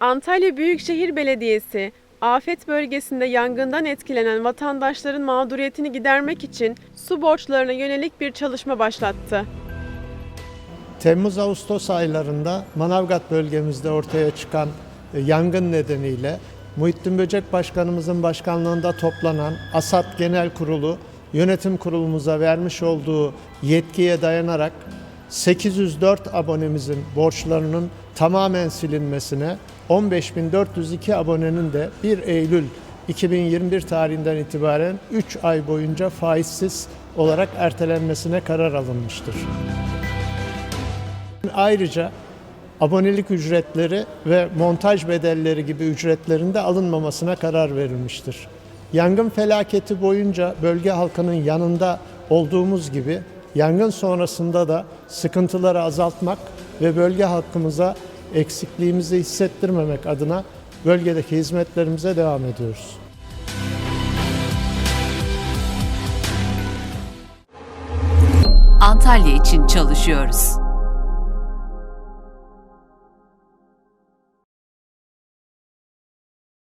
Antalya Büyükşehir Belediyesi, afet bölgesinde yangından etkilenen vatandaşların mağduriyetini gidermek için su borçlarına yönelik bir çalışma başlattı. Temmuz-Ağustos aylarında Manavgat bölgemizde ortaya çıkan e, yangın nedeniyle Muhittin Böcek Başkanımızın başkanlığında toplanan ASAD Genel Kurulu yönetim kurulumuza vermiş olduğu yetkiye dayanarak 804 abonemizin borçlarının tamamen silinmesine 15.402 abonenin de 1 Eylül 2021 tarihinden itibaren 3 ay boyunca faizsiz olarak ertelenmesine karar alınmıştır. Ayrıca abonelik ücretleri ve montaj bedelleri gibi ücretlerin de alınmamasına karar verilmiştir. Yangın felaketi boyunca bölge halkının yanında olduğumuz gibi yangın sonrasında da sıkıntıları azaltmak ve bölge halkımıza eksikliğimizi hissettirmemek adına bölgedeki hizmetlerimize devam ediyoruz. Antalya için çalışıyoruz.